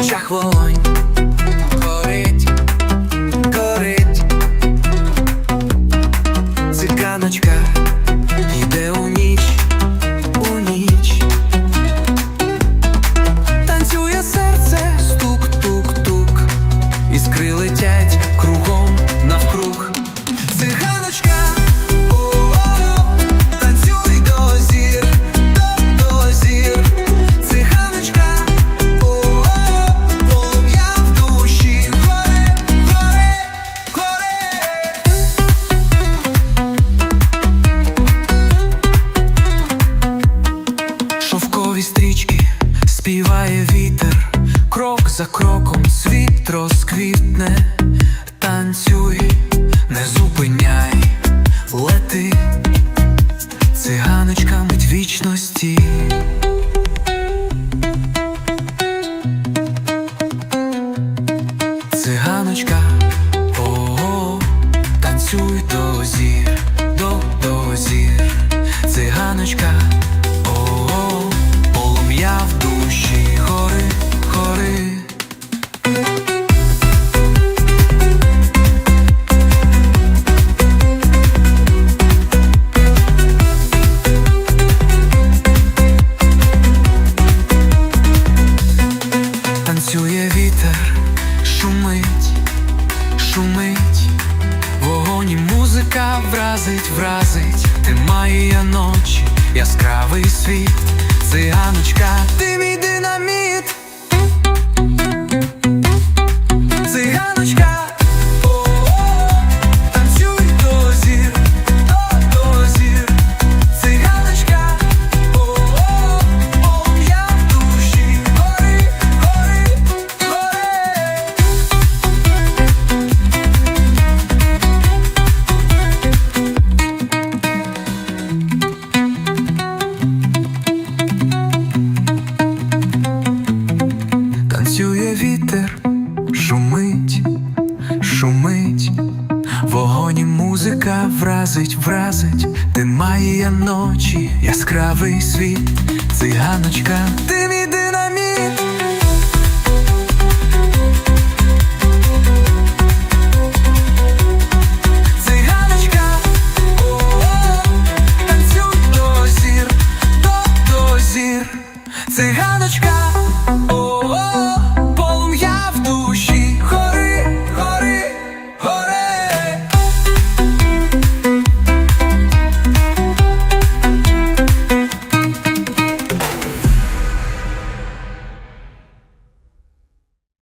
очах вогонь. Горить, горить, Циканочка йде у ніч, у ніч, танцює серце, стук-тук-тук, іскри летять кругом. За кроком світ розквітне, танцюй, не зупиняй, лети, циганочка мить вічності. Циганочка, о, танцюй до зір, до, до зір, циганочка, шумить, вогонь і музика вразить, вразить, ти має ночі, яскравий світ, циганочка, ти мій вітер, шумить, шумить, вогонь і музика вразить, вразить, ти має ночі, яскравий світ, циганочка,